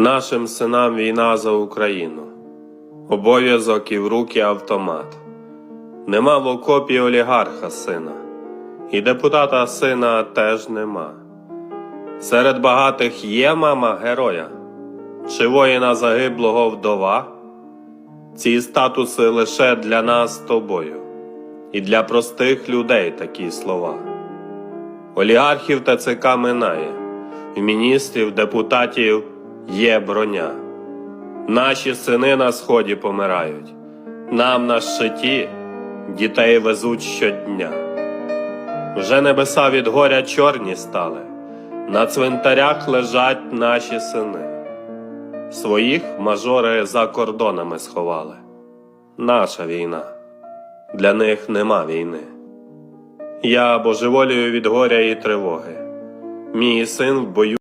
Нашим синам війна за Україну, обов'язок і в руки автомат. Нема в окопі олігарха сина, і депутата сина теж нема. Серед багатих є мама героя, чи воїна загиблого вдова. Ці статуси лише для нас з тобою, і для простих людей такі слова. Олігархів ТЦК минає, в міністрів, депутатів є броня. Наші сини на сході помирають, нам на щиті дітей везуть щодня. Вже небеса від горя чорні стали, на цвинтарях лежать наші сини. Своїх мажори за кордонами сховали. Наша війна, для них нема війни. Я божеволію від горя і тривоги. Мій син в бою.